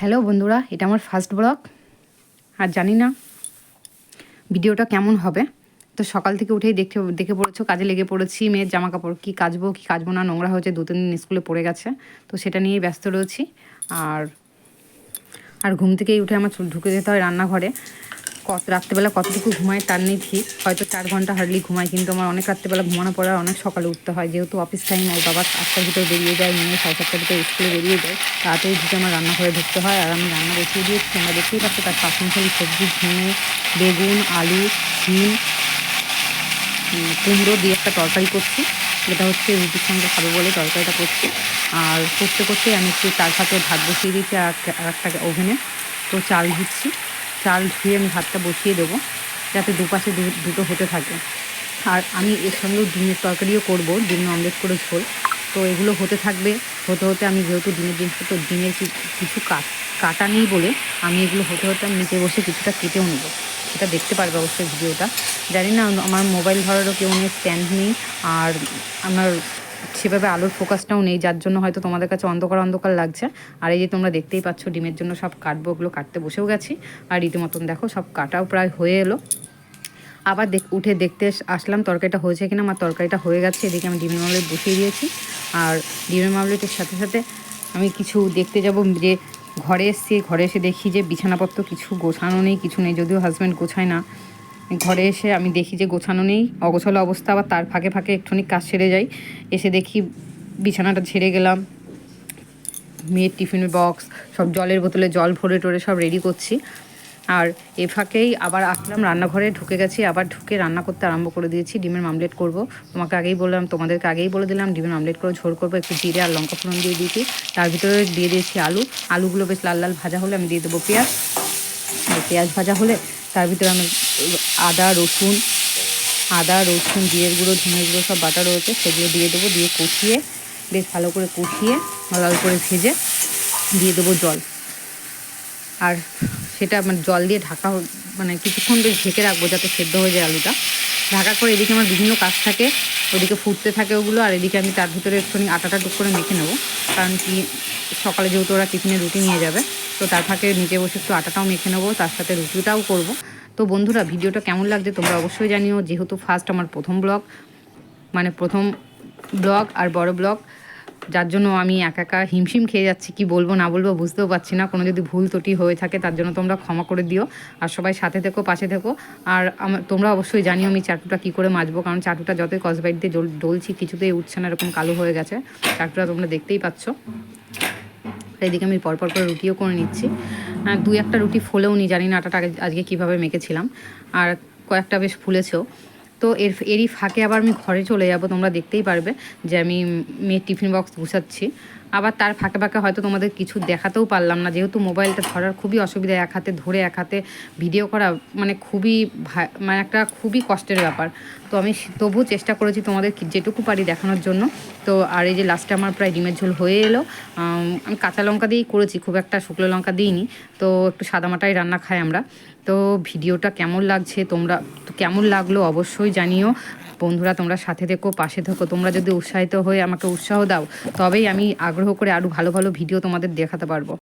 Hello বন্ধুরা, এটা আমার ফার্স্ট ব্লগ আর জানি না ভিডিওটা কেমন হবে। তো সকাল থেকে উঠেই দেখে দেখে পড়েছো, কাজে লেগে পড়েছি, মেয়ের জামা কাপড় কী কাচবো কী কাচবো না, নোংরা হয়েছে, দু তিন দিন স্কুলে পড়ে গেছে। তো সেটা নিয়েই ব্যস্ত রয়েছি। আর আর ঘুম থেকেই উঠে আমার ঢুকে যেতে হয় রান্নাঘরে। কত রাত্রেবেলা কতটুকু ঘুমাই তার নেই ঠিক হয়তো চার ঘণ্টা হার্ডলি ঘুমাই, কিন্তু আমার অনেক রাত্রেবেলা ঘুমানোর পরে আর অনেক সকালে উঠতে হয়। যেহেতু অফিস টাইম ওর বাবা আটটার ভিতরে বেরিয়ে যায়, নিয়ে সাড়ে সাতটার ভিতরে স্কুলে বেরিয়ে যায়। তাড়াতাড়ি ঢুকে আমার রান্নাঘরে ঢুকতে হয় আর আমি রান্না বসিয়ে দিয়েছি। আমরা দেখতেই পাচ্ছি তার পাঁচমিশালি সবজি, ঝিঙে, বেগুন, আলু, শিম কুমড়ো দিয়ে একটা তরকারি করছি। যেটা হচ্ছে রুটির সঙ্গে খাব বলে তরকারিটা করছি। আর করতে করতে আমি একটু চার ফাঁকে ভাত বসিয়ে দিয়েছি আর একটা- ওভেনে। তো চাল ধুচ্ছি চাল ধুয়ে আমি ভাতটা বসিয়ে দেবো, যাতে দুপাশে দুটো হতে থাকে। আর আমি এর সঙ্গেও ডিমের তরকারিও করব, ডিম অমলেট করে ঝোল। তো এগুলো হতে থাকবে, হতে হতে আমি যেহেতু ডিমের জিনিসটা, তো ডিমের কিছু কাটা নেই বলে আমি এগুলো হতে হতে আমি নিচে বসে কিছুটা কেটেও নেব। সেটা দেখতে পারবে অবশ্যই ভিডিওটা। জানি না, আমার মোবাইল ধরারও কেউ নেই, স্ট্যান্ড নেই, আর আমার সেভাবে আলোর ফোকাসটাও নেই, যার জন্য হয়তো তোমাদের কাছে অন্ধকার অন্ধকার লাগছে। আর এই যে তোমরা দেখতেই পাচ্ছ, ডিমের জন্য সব কাটবো, ওগুলো কাটতে বসেও গেছি। আর রীতিমতন দেখো, সব কাটাও প্রায় হয়ে এলো। আবার দেখ, উঠে দেখতে আসলাম তরকারিটা হয়েছে কিনা, আমার তরকারিটা হয়ে গেছে, এদিকে আমি ডিমের মামলেট বসিয়ে দিয়েছি। আর ডিমের মামলেটের সাথে সাথে আমি কিছু দেখতে যাব, যে ঘরে এসছি, ঘরে এসে দেখি যে বিছানাপত্র কিছু গোছানো নেই, কিছু নেই, যদিও হাজব্যান্ড গোছায় না। ঘরে এসে আমি দেখি যে গোছানো নেই, অগোছালো অবস্থা, আবার তার ফাঁকে ফাঁকে একটুখানি কাজ সেরে যাই। এসে দেখি বিছানাটা ঝেড়ে গেলাম। মেয়ের টিফিন বক্স, সব জলের বোতলে জল ভরে টরে সব রেডি করছি। আর এ ফাঁকেই আবার আসলাম রান্নাঘরে, ঢুকে গেছি, আবার ঢুকে রান্না করতে আরম্ভ করে দিয়েছি, ডিমের মামলেট করব। তোমাকে আগেই বললাম, তোমাদেরকে আগেই বলে দিলাম, ডিমের মামলেট করে ঝোল করব, একটু জিরে আর লঙ্কা ফোড়ন দিয়ে দিয়েছি। তার ভিতরে দিয়ে দিয়েছি আলু। আলুগুলো বেশ লাল লাল ভাজা হলে আমি দিয়ে দেবো পেঁয়াজ। পেঁয়াজ ভাজা হলে তার ভিতরে আমি আদা, রসুন আদা, রসুন, জিরের গুঁড়ো ধনে গুঁড়ো, সব বাটা রয়েছে, সেগুলো দিয়ে দেবো, দিয়ে কষিয়ে, বেশ ভালো করে কষিয়ে লাল করে ভেজে দিয়ে দেবো জল। আর সেটা মানে জল দিয়ে ঢাকা মানে কিছুক্ষণ বেশ ঢেকে রাখব যাতে সেদ্ধ হয়ে যায় আলুটা। ঢাকার করে এদিকে আমার বিভিন্ন কাজ থাকে, ওদিকে ফুটতে থাকে ওগুলো, আর এদিকে আমি তার ভিতরে একটুখানি আটাটা টুক করে মেখে নেব। কারণ কি, সকালে যেহেতু ওরা টিফিনে রুটি নিয়ে যাবে, তো তার ফাঁকে নিচে বসে একটু আটাটাও মেখে নেব, তার সাথে রুটিটাও করব। তো বন্ধুরা, ভিডিওটা কেমন লাগছে তোমরা অবশ্যই জানিও। যেহেতু ফার্স্ট আমার প্রথম ব্লগ মানে প্রথম ব্লগ আর বড় ব্লগ যার জন্য আমি একা একা হিমশিম খেয়ে যাচ্ছি, কি বলব, না বলব বুঝতেও পারছি না। কোনো যদি ভুল ত্রুটি হয়ে থাকে, তার জন্য তোমরা ক্ষমা করে দিও। আর সবাই সাথে থেকো, পাশে থেকো। আর তোমরা অবশ্যই জানিও আমি চাটুটা কী করে মাজবো, কারণ চাটুটা যতই কসবাইট দিয়ে ডল- ডলছি কিছুতেই উঠছে না, এরকম কালো হয়ে গেছে। চাটুটা তোমরা দেখতেই পাচ্ছ। এদিকে আমি পরপর করে রুটিও করে নিচ্ছি। দুই একটা রুটি ফোলেও নি জানি না আটাটা আজকে কীভাবে মেখেছিলাম। আর কয়েকটা বেশ ফুলেছেও। তো এর এরই ফাঁকে আবার আমি ঘরে চলে যাব, তোমরা দেখতেই পারবে যে আমি মেয়ের টিফিন বক্স গুছাচ্ছি। আবার তার ফাঁকে ফাঁকে হয়তো তোমাদের কিছু দেখাতেও পারলাম না। যেহেতু মোবাইলটা ধরার খুবই অসুবিধা, এক হাতে ধরে এক হাতে ভিডিও করা মানে খুবই মানে একটা খুবই কষ্টের ব্যাপার। তো আমি তবুও চেষ্টা করেছি তোমাদের যেটুকু পারি দেখানোর জন্য। তো আর এই যে লাস্টে আমার প্রায় ডিমের ঝোল হয়ে এলো, আমি কাঁচা লঙ্কা দিয়েই করেছি, খুব একটা শুকনো লঙ্কা দিইনি। তো একটু সাদামাটাই রান্না খাই আমরা। তো ভিডিওটা কেমন লাগছে তোমরা, তো কেমন লাগল অবশ্যই জানিও। বন্ধুরা তোমরা সাথে থেকো, পাশে থেকো। তোমরা যদি উৎসাহিত হয়ে আমাকে উৎসাহ দাও, তবেই আমি আগ্রহ করে আরও ভালো ভালো ভিডিও তোমাদের দেখাতে পারব।